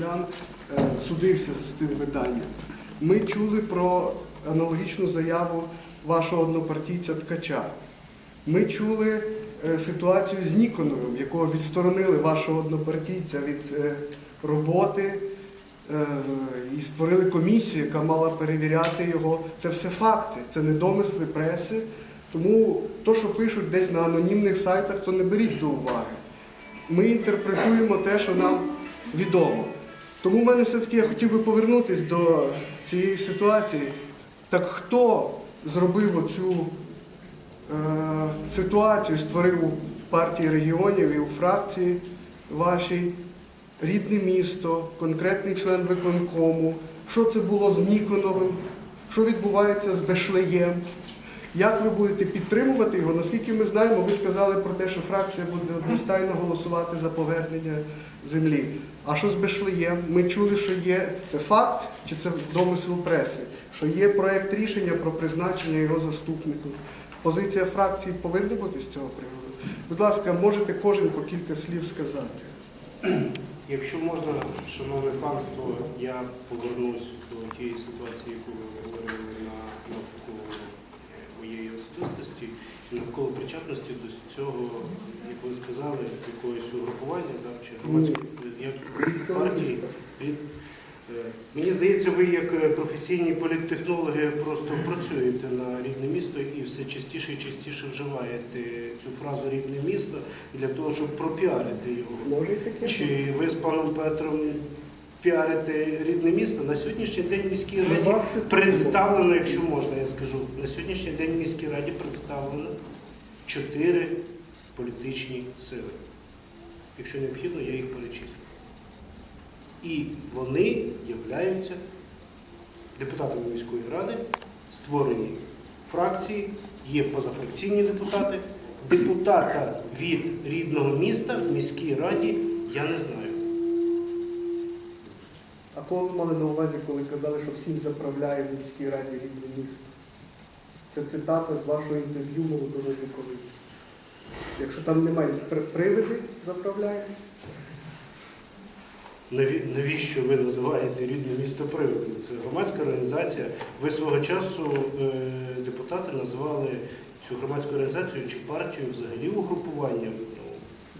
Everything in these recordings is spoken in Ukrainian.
Лян е, судився з цим питанням. Ми чули про аналогічну заяву вашого однопартійця Ткача. Ми чули е, ситуацію з Ніконовим, якого відсторонили вашого однопартійця від е, роботи і створили комісію, яка мала перевіряти його. Це все факти, це не домисли преси. Тому то, що пишуть десь на анонімних сайтах, то не беріть до уваги. Ми інтерпретуємо те, що нам відомо. Тому в мене все-таки я хотів би повернутися до цієї ситуації. Так хто зробив оцю е, ситуацію, створив у партії регіонів і у фракції вашій рідне місто, конкретний член виконкому, що це було з Ніконовим, що відбувається з Бешлеєм. Як ви будете підтримувати його? Наскільки ми знаємо, ви сказали про те, що фракція буде одностайно голосувати за повернення землі. А що з Бешлеєм? Ми чули, що є це факт чи це домисел преси, що є проект рішення про призначення його заступнику. Позиція фракції повинна бути з цього приводу. Будь ласка, можете кожен по кілька слів сказати. Якщо можна, шановне панство, я повернусь до тієї ситуації, яку ви говорили на навколо моєї особистості, і навколо причетності до цього, як ви сказали, якогось угрупування да, чи громадської партії. Від- е, Мені здається, ви як е, професійні політтехнологи просто працюєте на рідне місто і все частіше і частіше вживаєте цю фразу рідне місто для того, щоб пропіарити його. Чи ви з паном Петром піарите рідне місто? На сьогоднішній день міській раді представлено, якщо можна, я скажу, на сьогоднішній день міській раді представлено чотири політичні сили. Якщо необхідно, я їх перечислю. І вони являються депутатами міської ради, створені фракції, є позафракційні депутати. Депутата від рідного міста в міській раді я не знаю. А кого ви мали на увазі, коли казали, що всім заправляє в міській раді рідне місто? Це цитата з вашого інтерв'ю молодого вікові. Якщо там немає при- привиди заправляють, Навіщо ви називаєте рідне місто приводом? Це громадська організація. Ви свого часу е, депутати називали цю громадську організацію чи партію взагалі угрупуванням.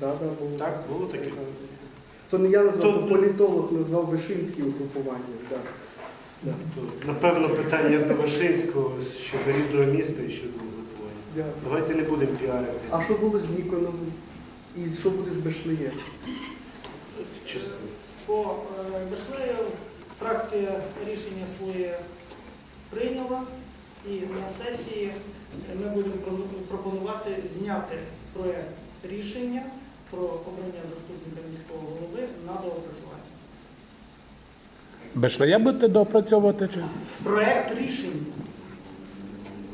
Да, да, було. Так, було таке. То не я назвав, То- то політолог назвав Вишинським угрупуванням. Да. Да. напевно, питання до Вишинського щодо рідного міста і щодо угрупування. Дякую. Давайте не будемо піарити. А що було з Ніконовим? І що буде з Бешлеєм? Чесно. По е, Бешлею фракція рішення своє прийняла і на сесії ми будемо пропонувати зняти проект рішення про обрання заступника міського голови на доопрацювання. Бешлея будете доопрацьовувати чи? Проект рішення.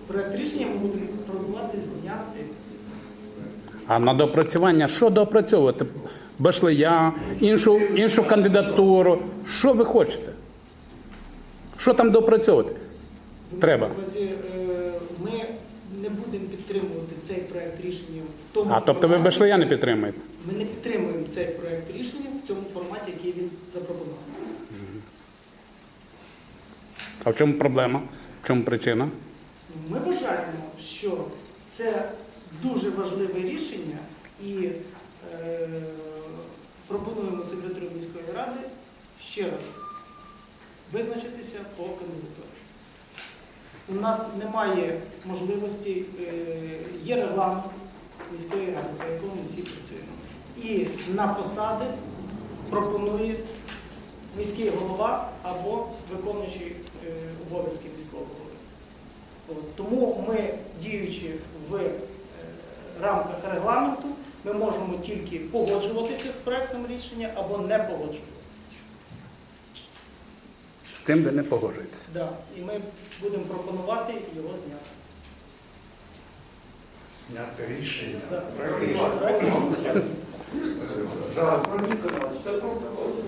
Проект рішення ми будемо пропонувати зняти. А на доопрацювання що доопрацьовувати? Бешлея, іншу, іншу кандидатуру. Що ви хочете? Що там доопрацьовувати? Треба. В увазі, е, Ми не будемо підтримувати цей проект рішення в тому. А тобто ви форматі. Бешлея не підтримуєте? Ми не підтримуємо цей проект рішення в цьому форматі, який він запропонував. А в чому проблема? В чому причина? Ми вважаємо, що це дуже важливе рішення і е, пропонуємо секретарю міської ради ще раз визначитися по кандидатурі. У нас немає можливості, е, є регламент міської ради, по якому ми всі працюємо. І на посади пропонує міський голова або виконуючий е, обов'язки міського голови. Тому ми, діючи в е, рамках регламенту, ми можемо тільки погоджуватися з проектом рішення або не погоджуватися. З цим ви не погоджуєтесь. Да. І ми будемо пропонувати його зняти. Зняти рішення. Да. Проект рішення. Проект рішення. Зараз,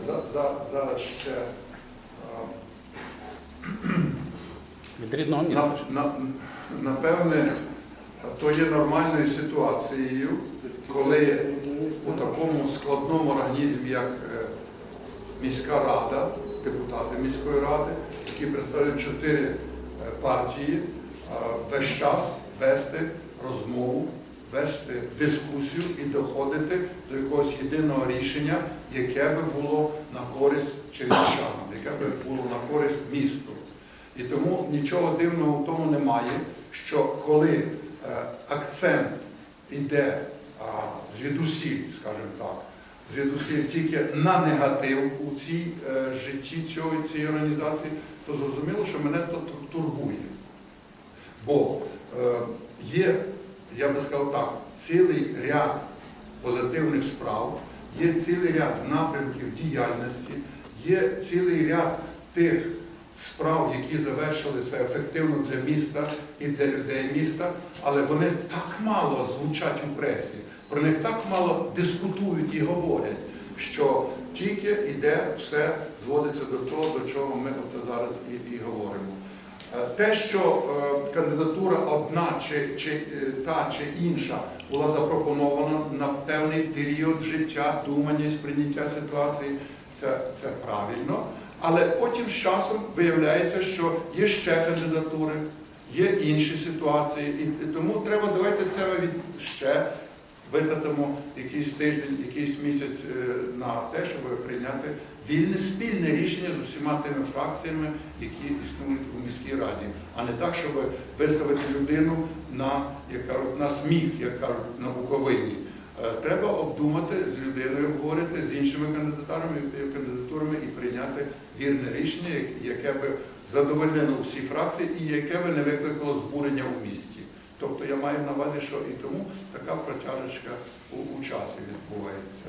за- за- зараз ще Від рідного міста. на, на, напевне, то є нормальною ситуацією, коли у такому складному організмі, як міська рада, депутати міської ради, які представляють чотири е, партії, е, весь час вести розмову, вести дискусію і доходити до якогось єдиного рішення, яке би було на користь чернівчанам, яке би було на користь місту. І тому нічого дивного в тому немає, що коли е, акцент іде звідусіль, скажімо так, звідусіль тільки на негатив у цій е, житті цього, цієї організації, то зрозуміло, що мене то турбує. Бо е, є, я би сказав так, цілий ряд позитивних справ, є цілий ряд напрямків діяльності, є цілий ряд тих справ, які завершилися ефективно для міста і для людей міста, але вони так мало звучать у пресі, про них так мало дискутують і говорять, що тільки йде все зводиться до того, до чого ми оце зараз і, і говоримо. Е, Те, що е, кандидатура одна чи, чи е, та чи інша була запропонована на певний період життя, думання і сприйняття ситуації, це, це правильно. Але потім з часом виявляється, що є ще кандидатури, є інші ситуації, і, тому треба давайте це ми від ще витратимо якийсь тиждень, якийсь місяць е, на те, щоб прийняти вільне спільне рішення з усіма тими фракціями, які існують у міській раді, а не так, щоб виставити людину на, як кажуть, на сміх, як кажуть, на Буковині. Е, Треба обдумати з людиною, говорити з іншими кандидатурами і прийняти вірне рішення, яке би задовольнило всі фракції і яке би не викликало збурення у місті. Тобто я маю на увазі, що і тому така протяжечка у, у часі відбувається.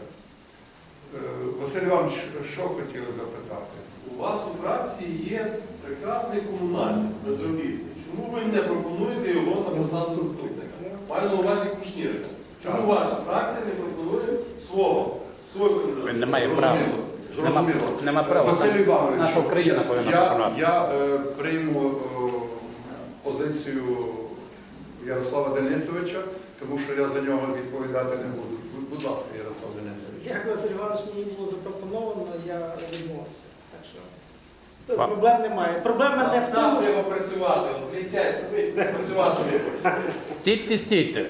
Е, Василь Іванович, що хотіли запитати? У вас у фракції є прекрасний комунальник безробітний. Чому ви не пропонуєте його на посаду заступника? Маю на увазі Кушнірика. Чому ваша фракція не пропонує свого, свою кандидатуру? Він не має права. Нема, Зрозуміло. нема права. Василь Іванович, Наша Україна повинна я, пропонувати. я е, прийму е, позицію Ярослава Денисовича, тому що я за нього відповідати не буду. Будь, будь ласка, Ярослав Денисович. Як Василь Іванович мені було запропоновано, я відмовився. Так що Па- проблем немає. Проблема не в тому, що працювати. От сидить, працювати не хоче. Стійте, стійте.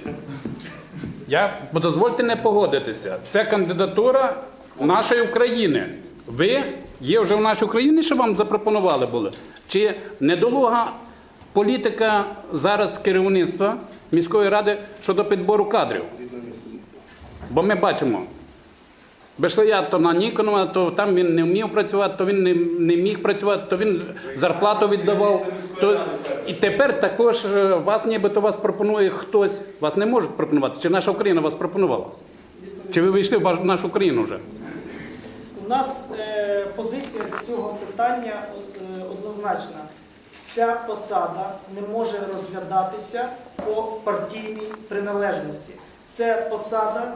Я дозвольте не погодитися. Це кандидатура нашої України. Ви є вже в нашій Україні, що вам запропонували були? Чи недолуга політика зараз керівництва міської ради щодо підбору кадрів? Бо ми бачимо. Бешлея то на Ніконова, то там він не вмів працювати, то він не, не міг працювати, то він зарплату віддавав. То... І тепер також е, вас нібито вас пропонує хтось. Вас не можуть пропонувати. Чи наша Україна вас пропонувала? Чи ви вийшли в нашу країну вже? Нас е, позиція до цього питання е, однозначна. Ця посада не може розглядатися по партійній приналежності. Це посада,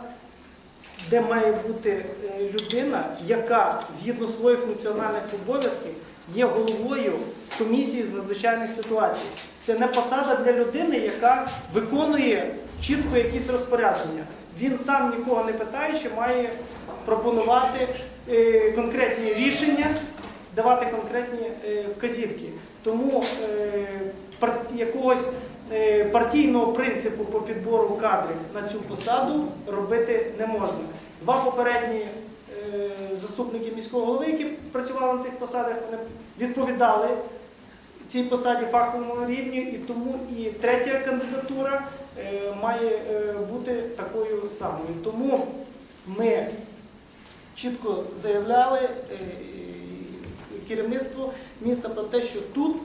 де має бути е, людина, яка згідно своїх функціональних обов'язків є головою комісії з надзвичайних ситуацій. Це не посада для людини, яка виконує чітко якісь розпорядження. Він сам нікого не питаючи, має пропонувати конкретні рішення, давати конкретні е, вказівки. Тому е, якогось е, партійного принципу по підбору кадрів на цю посаду робити не можна. Два попередні е, заступники міського голови, які працювали на цих посадах, вони відповідали цій посаді фаховому рівні, і тому і третя кандидатура е, має е, бути такою самою. Тому ми чітко заявляли е, керівництво міста про те, що тут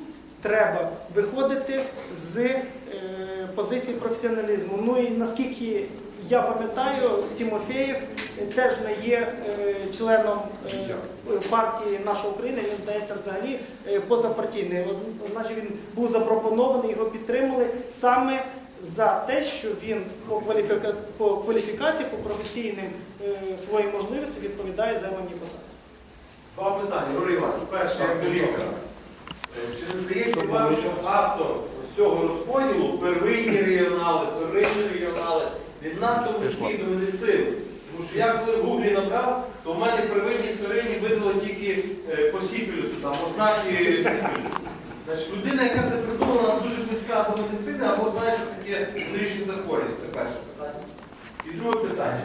треба виходити з е, позиції професіоналізму. Ну і наскільки я пам'ятаю, Тимофєєв е, теж не є членом партії «Наша Україна», він здається взагалі позапартійний. Значить, він був запропонований, його підтримали саме за те, що він по, кваліфіка... по кваліфікації, по професійним е, своїм можливостям відповідає займаній посаді. Два питання, Юрій Іванович. Перше, як довідка. Чи не здається вам, що автор ось цього розподілу первинні регіонали, первинні регіонали від надто близькі до медицини? Тому що я коли в гуглі набрав, то в мене при видній вторині видало тільки е, по сіфілюсу, там ознаки сіфілюсу. Значить, людина, яка вона дуже близька до медицини, або знає, що таке внутрішні захворювання. Це перше питання. І друге питання.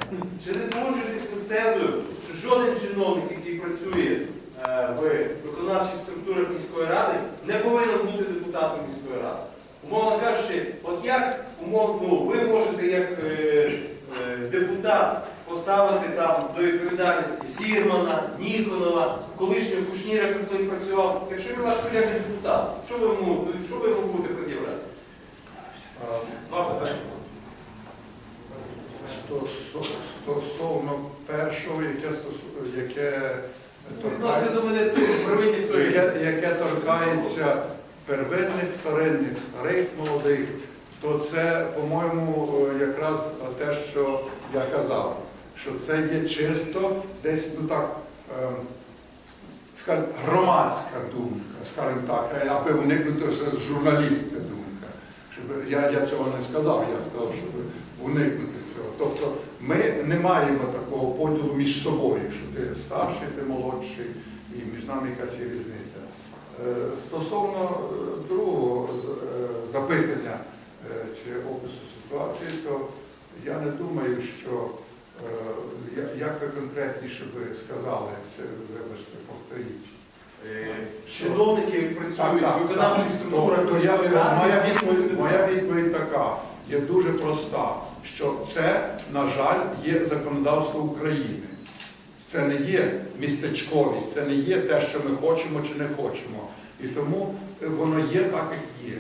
Чи не погоджуєтесь ви з тезою, що жоден чиновник, який працює е, в виконавчих структурах міської ради, не повинен бути депутатом міської ради? Умовно кажучи, от як умовно, ну, ви можете як е, е, депутат поставити там до відповідальності Сірмана, Ніконова, колишнього Кушніра, хто не працював, якщо він ваш колега депутат, що ви йому, що ви йому будете пред'являти? Два питання. Стосовно першого, яке, яке до медицини, яке, яке торкається первинних, вторинних, старих, молодих, то це, по-моєму, якраз те, що я казав, що це є чисто десь, ну так, е, скажімо, громадська думка, скажімо так, аби уникнути журналістська думка. Щоб я, я цього не сказав, я сказав, щоб уникнути цього. Тобто ми не маємо такого поділу між собою, що ти старший, ти молодший, і між нами якась є різниця. Е, Стосовно е, другого е, запитання чи опису ситуації, то я не думаю, що як ви конкретніше би сказали, це вибачте, повторіть. Е, Чиновники працюють в виконавчих То- структурах то я- міської ради. Моя відповідь, моя відповідь така, є дуже проста, що це, на жаль, є законодавство України. Це не є містечковість, це не є те, що ми хочемо чи не хочемо. І тому е, воно є так, як є.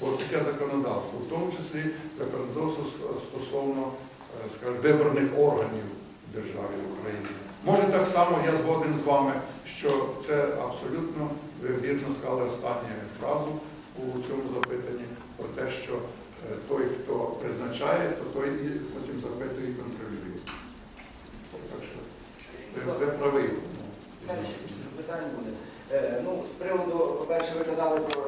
Ось таке законодавство, в тому числі законодавство стосовно е, скажімо, виборних органів в державі України. Може так само я згоден з вами, що це абсолютно ви вірно сказали останню фразу у цьому запитанні про те, що е, той, хто призначає, то той і потім запитує і контролює. Так що ви, ви праві. Питання буде. Е, Ну, з приводу, по-перше, ви казали про